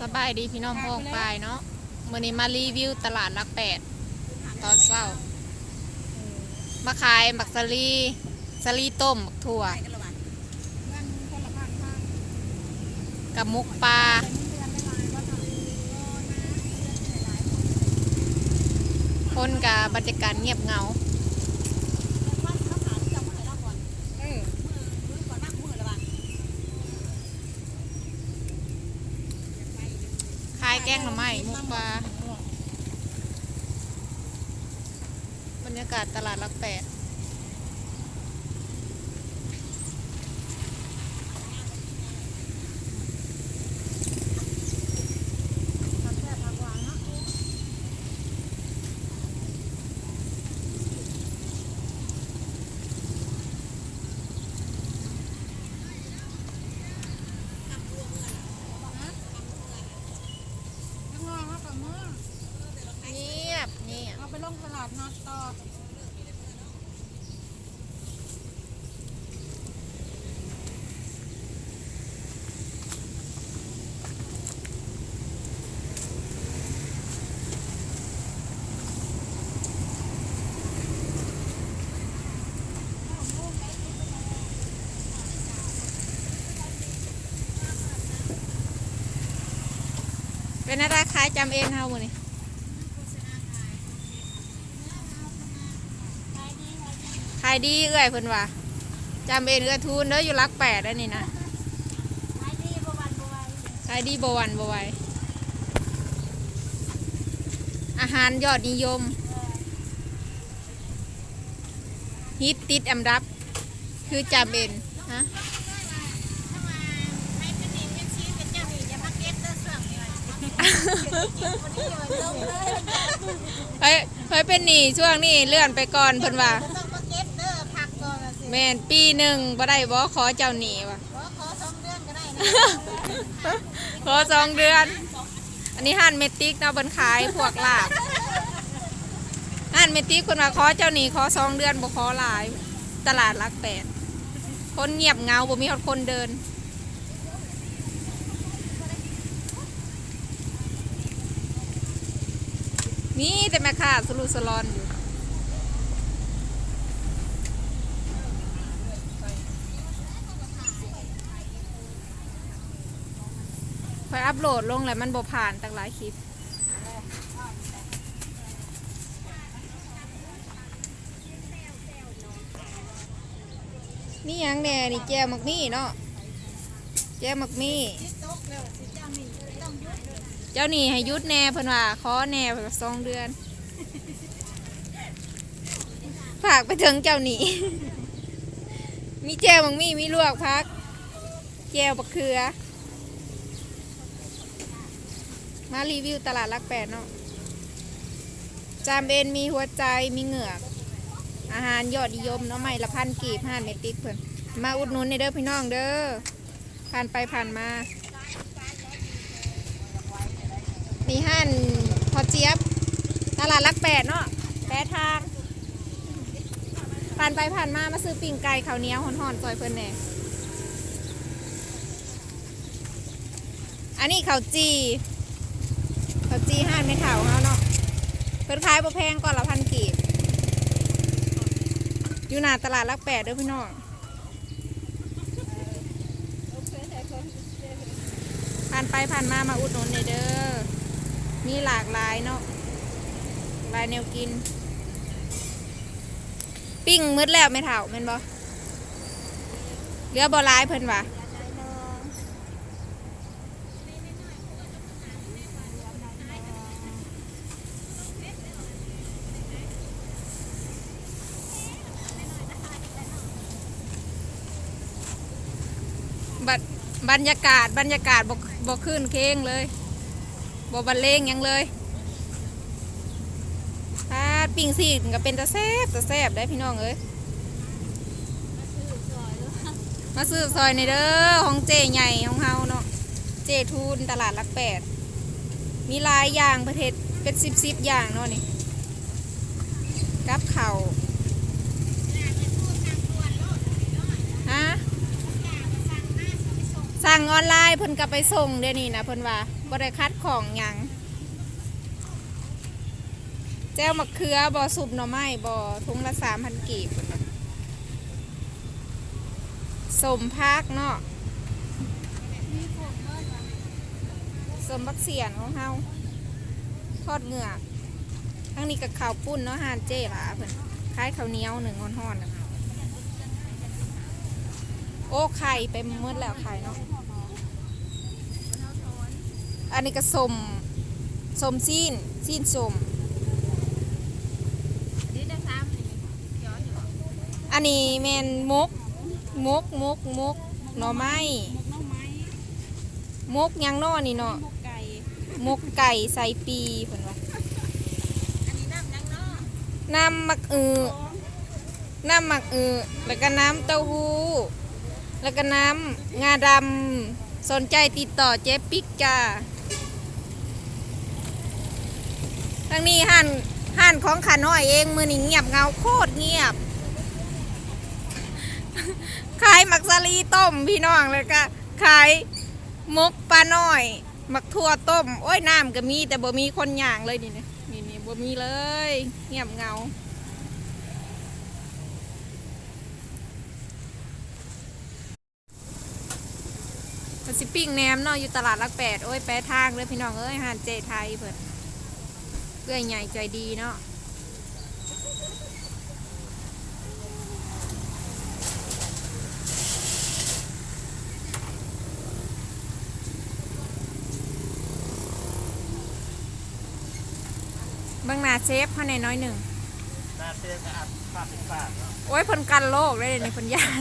สบายดีพี่น้องพ่อปลายเนาะมื่อนี้มารีวิวตลาดหลักแปดตอนเช้า มาขายบักสลีสลีต้มถั่ว กับมุกปลาคนกับบรรยากาศเงียบเงา ขาย แกงหน่อไม้มุกปลาบรรยากาศตลาดรักแปด เงียบเงตลาดนัดต่อเป็นอะไรขายจำเองเฮาหมดนี่ายดีเอื้อยเพิ่นว่าจำเองเอื้อทุนเด้ออยู่หลักแปดได้นี่นะขายดีประวันประวัยขายดีบวันบไหวอาหารยอดนิยม ฮิตติดอันดับ คือจำเอ็นฮะไม่เป็นดีเป็นชีเป็นเจ้าหนี้อย่ามาเก็บเด้อเสื่องเลยวันนี้เลยเลยเฮ้ยเฮ้ยเป็นหนีช่วงนี้เลื่อนไปก่อนเพิ่นว่า แม่นปีหนึ่งบ่ได้บ่ขอเจ้าหนีว่ะ ขอขอสองเดือนก็ได้นะขอสองเดือน อันนี้ห้านเมติกเนาะบนขายพวกลาบห้านเมติกคนว่าขอเจ้าหนีขอสองเดือนบ่ขอหลาย ตลาดหลักแปดคนเงียบเหงาบ่มีคนเดินมีแต่แม่ค้าสลุสลอนอยู่ พออัพโหลดลงแล้วมันบ่ผ่านตั้งหลายคลิป นี่หยังแน่นี่แจวมักมี่เนาะแจวมักมี่ เจ้านี่ให้ยุดแน่เพิ่นว่าขอแน่เพิ่นว่าสองเดือน ฝากไปถึงเจ้านี่ มีแจวมักมี่มีลวกพัก แจวบักเขือ มารีวิวตลาดลักแปดเนาะจามเบนมีหัวใจมีเหงือก อาหารยอดนิยมเนาะไม่ละพันกีบห้านเมติกเพิ่นมาอุดหนุนในเด้อพี่น้องเด้อผ่านไปผ่านมานี่ห้านพอเจี๊ยบ ตลาดลักแปดเนาะแปดทางผ่านไปผ่านมามาซื้อปิ่งไก่ข้าวเหนียวห่อนๆซอยเพิ่นแหน่อันนี้ข้าวจี จีห้านไม่เถาเฮาเนาะเพิ่นขายบ่แพงก่อนละพันกีบอยู่หน้าตลาดลักแปดเด้อพี่น้องผ่านไปผ่านมามาอุดหนุนหน่อยเด้อมีหลากหลายเนาะหลายแนวกิน ปิ้งมืดแล้วไม่เถาแม่นบ่เหลือบ่หลายเพิ่นว่า บัดบรรยากาศบรรยากาศบกบกขึ้นเค้งเลยบบันเลงยังเลยพาดปิ่งซีนก็เป็นตะแซบตะแซบได้พี่น้องเอ้ยมาซื้อซอยในเด้อของเจใหญ่ของเฮาเนาะเจทูนตลาดลักแปดมีหลายอย่างประเทศเป็นสิบสิบอย่างเนาะนี่กับเข่าฮะ สั่งออนไลน์เพิ่นก็ไปส่งเดี๋ยวนี้นะเพิ่นว่าบ่ได้คัดของหยังแจ้วมะเขือบ่สุบหน่อไม้บ่ทุงละ3,000กีบเพิ่นว่าสมพักเนาะสมบักเสียนของเฮาทอดเหงือกทั้งนี้กับข้าวปุ้นเนาะหานเจ้ล่ะเพิ่นคล้ายข้าวเหนียวหนึ่งห่อนๆน่ะโอ้ไข่ไปหมดแล้วไข่เนาะ อันนี้ก็สมสมซีนซีนสมอันนี้แมนมุกมุกมุกมุกหน่อไม้มุกยังนอนี่เนาะมุกไก่ใส่ปีเพิ่นว่าอันนี้น้ำยังเนาะน้ำมักอือน้ำมักเอือแล้วก็น้ำเต้าหู้แล้วก็น้ำงาดำสนใจติดต่อเจ๊ปิ๊กจ้า ทั้งนี้ห่านห่านของขาน้อยเองมือนี่เงียบเงาโคตรเงียบขายหมักสลีต้มพี่น้องเลยก็ขายมกปลาน้อยหมักทั่วต้ม โอ้ยน้ำก็มี แต่บ่มีคนย่างเลยนี่นะนี่นี่บ่มีเลย เงียบเงาสิปิ้งแหนมเนาะอยู่ตลาดรักแปดโอ้ยแปะทางเลยพี่น้องเอ้ยหานเจไทยเพิ่น เพื่อใหญ่ใจดีเนาะเบางหนาเซฟเขาในน้อยหนึ่งหน้าเสื้อก็อัดปากเป็นปากเนาะโอ้ยเพิ่นกันโลกเลยในเพิ่นยาน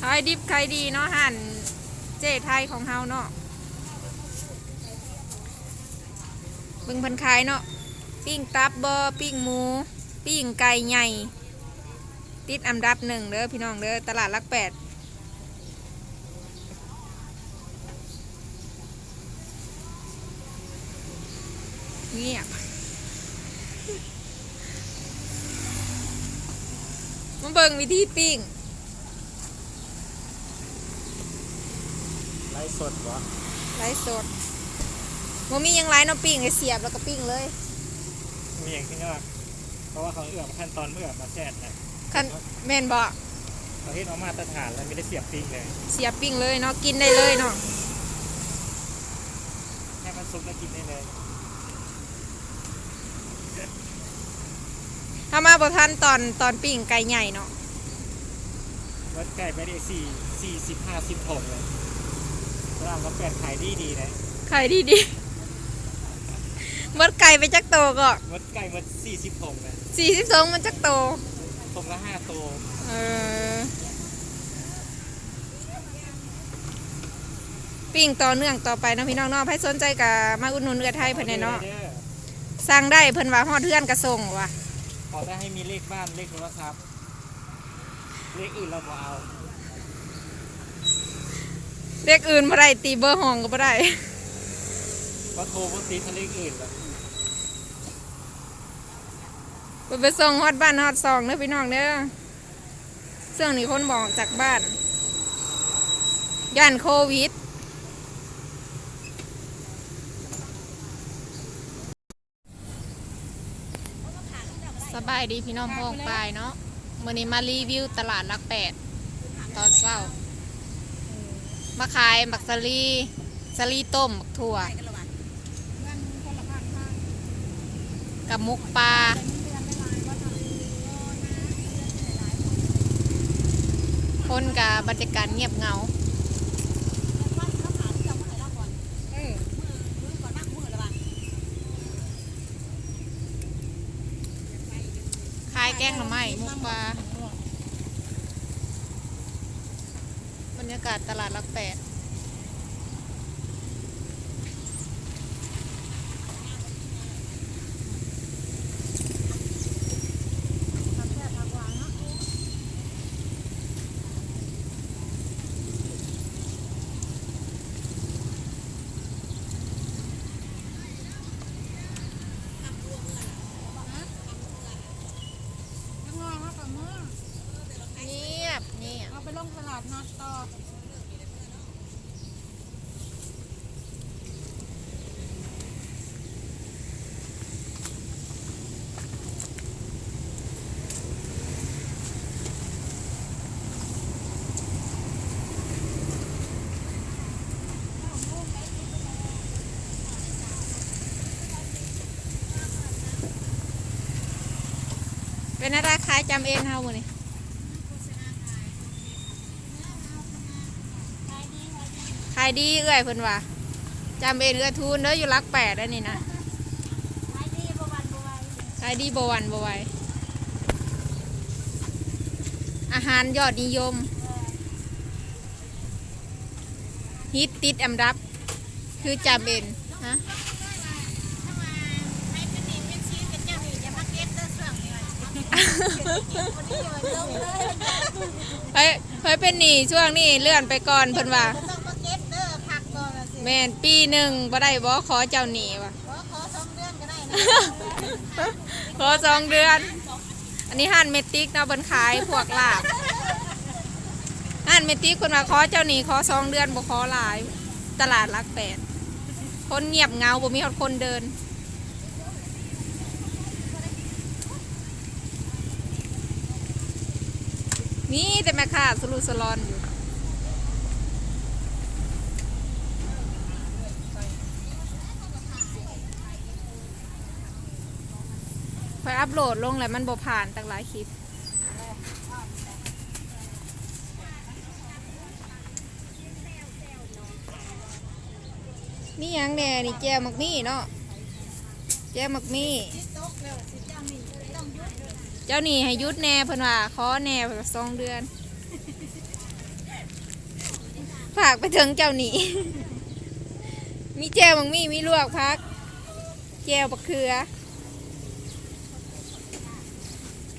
ขายดิบขายดีเนาะหันเจ๊ไทยของเฮาเนาะ เบิ่งเพิ่นขายเนาะปิ้งตับเบอปิ้งหมู ปิ้งไก่ใหญ่ ติดอันดับหนึ่งเด้อพี่น้องเด้อตลาดลักแปดเงียบมาเบิ่งวิธีปิ้งไลฟ์สดวะไลฟ์สด บ่มีหยังไรเนาะปิ้งให้เสียบแล้วก็ปิ้งเลย มีอย่างที่ว่าเพราะว่าเขาเอื้อมขั้นตอนเมื่อมาแช่นะคันแม่นบ่เขาเฮ็ดเอามาตรฐานแล้วไม่ได้เสียบปิ้งเลยเสียบปิ้งเลยเนาะกินได้เลยเนาะแค่มันซุปแล้วกินได้เลยถ้ามาบ่ทันตอนตอนปิ้งไก่ใหญ่เนาะวัดไก่ไม่ได้สี่สี่สิบห้าสิบหกเลยร้านก็แปดขายดีดีๆนะ ขายดีดีๆ มดไก่ไปจักโตก็วัดไก่วัดสี่สิบหกนะ42มันจักโตตรงละห้าตัวเออ ปิ้งต่อเนื่องต่อไปเนาะพี่น้องเนาะใครสนใจก็มาอุดหนุนเอือไทยเพิ่นแน่เนาะด้อสั่งได้เพิ่นว่าฮอดเทือนก็ส่งว่ะขอได้ให้มีเลขบ้านเลขโทรศัพท์เลขอื่นเราบ่เอาเรียกอื่นบ่ได้ตีเบอร์ห้องก็บ่ได้เพราะโทรบ่ติดถ้าเลขอื่นแล้ว ไปไปส่งฮอดบ้านฮอดซองเด้อพี่น้องเด้อเสื่องนี้คนบอกจากบ้านย่านโควิด สบายดีพี่น้องพ้องปลายเนาะมื่อนี้มารีวิวตลาดรักแปดตอนเช้า มาขายบักสลีสลีต้มถั่วกันละมันคนละภาคภาคกับมุกปลา คนกับบรรยากาศเงียบเหงาวันเขาขายที่เราเมื่อไหร่เราก่อนเออมือมือก่อนนั่งมือละวันขายแกงหน่อไม้มุกปลาบรรยากาศตลาดรักแปด ทำแค่ทางวางเนาะ ทั้งงอเขากับมือ เงียบเงียบ อดน็อตต่อเป็นอะไรขายจำเองเฮาหมื้อนี้ายดีขายดีขายดีเอื้อยเพิ่นว่าจำเองเอื้อยทูนเด้ออยู่รักแปดอันนี้นะขายดีบ่หวันบ่ไหวขายดีบ่หวันบ่ไหวอาหารยอดนิยม ฮิตติดอันดับ คือจำเองฮะถ้ามาให้เป็นหนิงเป็นชีเป็นเจ้าหนี้อย่ามาเก็บเด้อเสื่องนี่ว่าวันนี้อย่าลงเลยเฮ้ยเฮ้ยเป็นหนี้ช่วงนี้เลื่อนไปก่อนเพิ่นว่า แม่นปีหนึ่งบ่ได้บ่ขอเจ้าหนี้ว่ะขอขอสองเดือนก็ได้นะขอสองเดือน อันนี้หั่นเมติกเนาะเบิ่นขายพวกลาบหั่นเมติกคนว่าขอเจ้าหนี้ขอสองเดือนบ่ขอหลาย ตลาดรักแปดคนเงียบเหงาบ่มีคนเดินมีแต่แม่ค้าสลุสลอนอยู่ อยอัพโหลดลงแล้วมันบ่ผ่านตั้งหลายคลิป นี่ยังแน่นี่แจวมักมี่เนาะแจวมักมี่ เจ้าหนี้ต้องหยุดเจ้านี่ให้ยุดแน่เพิ่นว่าขอแน่เพิ่นว่าสองเดือน ฝากไปถึงเจ้านี่ มีแจวมังมี่มีลวกพัก แจวบักเขือ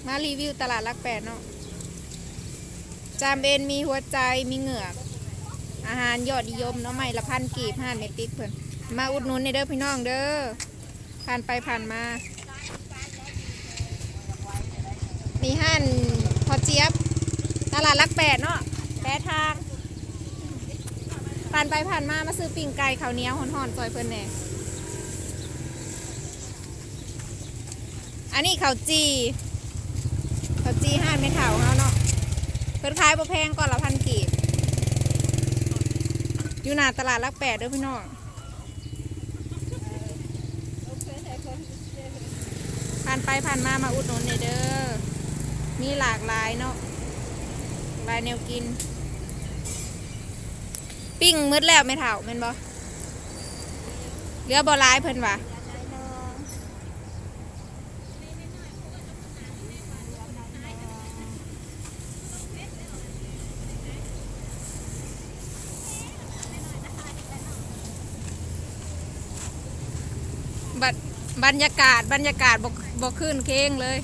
มารีวิวตลาดลักแปดเนาะจามเบนมีหัวใจมีเหงือก อาหารยอดนิยมเนาะใหม่ละพันกีบห้านเมติกเพิ่นมาอุดหนุนในเด้อพี่น้องเด้อผ่านไปผ่านมานี่ห้านพอเจี๊ยบ ตลาดลักแปดเนาะแปดทางผ่านไปผ่านมามาซื้อปิ้งไก่ข้าวเหนียวห่อนๆซอยเพิ่นแหน่ยอันนี้ข้าวจี ขาจี้ห้านไม่เถาเฮาเนาะเพิ่นขายบ่แพงก่อนละพันกีบอยู่หน้าตลาดลักแปดเด้อพี่น้องผ่านไปผ่านมามาอุดหนุนเด้อมีหลากหลายเนาะหลายแนวกิน ปิ้งมืดแล้วไม่เถ่าแม่นบ่เหลือบ่หลายเพิ่นว่า บัดบรรยากาศบรรยากาศบ่บ่ขึ้นเค้งเลย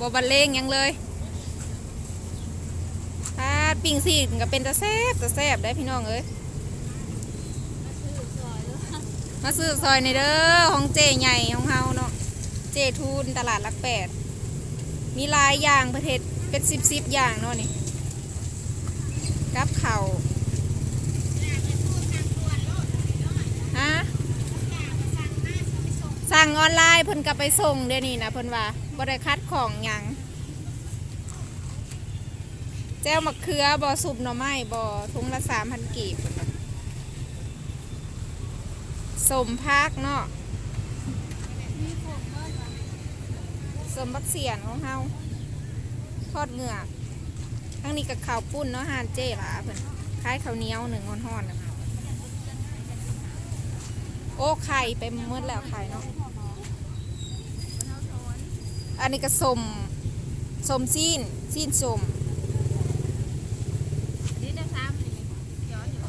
บ่บรรเลงยังเลยถ้าปิ้งซีนก็เป็นตะแซบตะแซบได้พี่น้องเอ้ยมาซื้อซอยในเด้อของเจใหญ่ของเฮาเนาะเจทูนตลาดลักแปด มีหลายอย่างประเทศเป็นสิบสิบอย่างเนาะนี่กับเขาวฮะ สั่งออนไลน์เพิ่นก็ไปส่งเดี๋ยวนี้นะเพิ่นว่าบ่ได้คัดของหยังแจ้วมะเขือบ่อสุบหน่อไม้บ่อทุงละสามพันกีบสมพักเนาะสมบักเสียนของเฮาทอดเหงือกทั้งนี้กับข้าวปุ้นเนาะหานเจ้ล่ะเพิ่นคล้ายข้าวเหนียวหนึ่งห่อนๆนะโอ้ไข่ไปมืดแล้วไข่เนาะ อันนี้ก็สมสมซีนซีนสมนี่ได้ซ้ำนี่ย้อนอยู่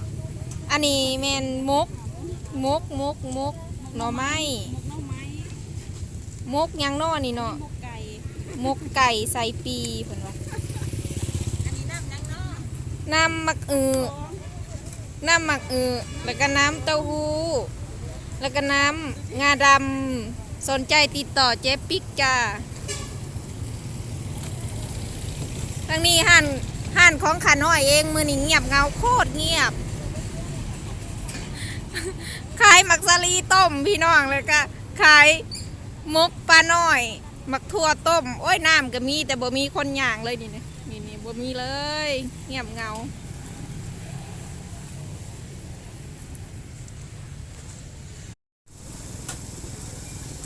อันนี้แมนมุกมุกมุกมุกหน่อไม้หมกน้องไม้มุกหยังเนอนี่เนาะหมกไก่หมกไก่ใส่ปีเพิ่นว่าอันนี้น้ำยังเนาะน้ำมักอือน้ำมักอือแล้วก็น้ำเต้าหู้แล้วก็น้ำงาดำ สนใจติดต่อเจ๊ปิกจ้าทางนี้หั่นห้านของขาน้อยเอง มือนี่เงียบเงาโคตรเงียบ ขายมักสลีต้มพี่น้องเลยก็ขายมกปลาน้อย มักทั่วต้ม โอ้ยน้ำก็มี แต่บ่มีคนย่างเลยนี่นะนี่นี่บ่มีเลย เงียบเงา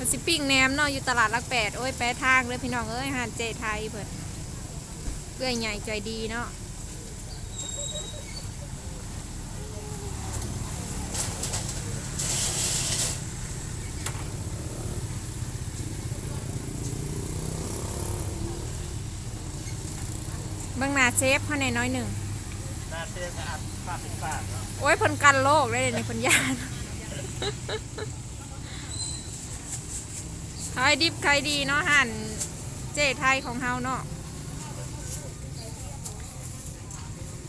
มันสิปิ้งแหนมเนาะอยู่ตลาดหลักแปดโอ้ยแปะทางเลยพี่น้องเอ้ยหานเจไทยเพิ่นเพื่อใหญ่ใจดีเนาะเบางหนาเซฟเขาในน้อยหนึ่งหน้าเต้สะอาดปากเป็นปากเนาะโอ้ยเพิ่นกันโลกได้เลยในเพิ่นยาน ขายดิบขายดีเนาะหันเจ๊ไทยของเฮาเนาะ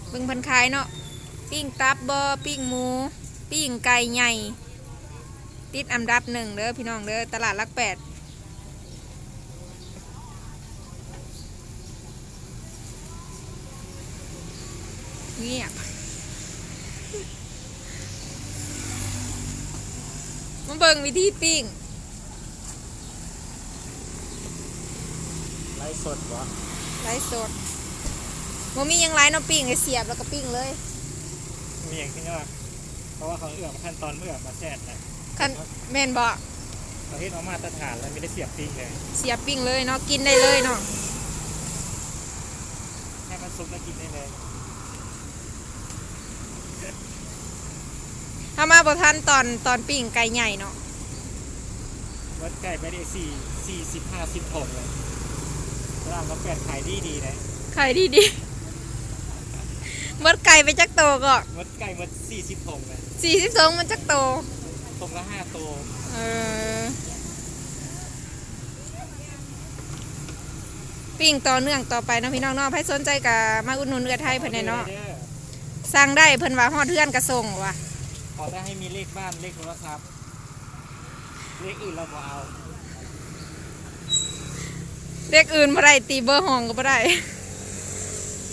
เบิ่งพิ่นขายเนาะปิ้งตับบอปิ้งหมู ปิ้งไก่ใหญ่ ติดอันดับหนึ่งเด้อพี่น้องเด้อตลาดลักแปดเงียบมาเบิ่งวิธีปิ้ง ไล ฟ์สดวะไลฟ์สดบ่มีหยังไรเนาะปิ้งให้เสียบแล้วก็ปิ้งเลย มีอย่างที่ว่าเพราะว่าเขาเอื้อมขั้นตอนเอื้อมมาแช่นะคันแม่นบ่ประเทศเอามาตรฐานแล้วไม่ได้เสียบปิ้งเลยเสียบปิ้งเลยเนาะกินได้เลยเนาะแค่มันซุปแล้วกินได้เลยถ้ามาบ่ทันตอนตอนปิ้งไก่ใหญ่เนาะ วัดไก่ไปได้สี่สี่สิบห้าสิบถงเลย ร้านก็แปดขายดีดีๆนะไข่ดีดีๆมดไก่ไปจักโตก็วัดไก่วัดสี่สิบถงเลย42มันจักโตถงละห้าโตวเออปิ้งต่อเนื่องต่อไปเนาะพี่น้องเนาะใครสนใจก็มาอุดหนุนเอือไทยเพิ่นแน่เนาะด้อสั่งได้เพิ่นว่าฮอดเทือนก็ส่งว่ะขอได้ให้มีเลขบ้านเลขโทรศัพท์เลขอื่นเราบ่เอา เด็กอื่นบ่ได้ตีเบอร์ห้องก็บ่ได้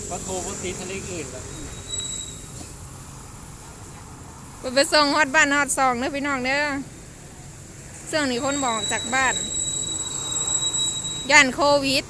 เพราะโทรบางทีถ้าเลขอื่นแล้วเพิ่นไปส่งฮอดบ้านฮอดซองเด้อพี่น้องเด้อเสื่องนี้คนบอกจากบ้านย่านโควิด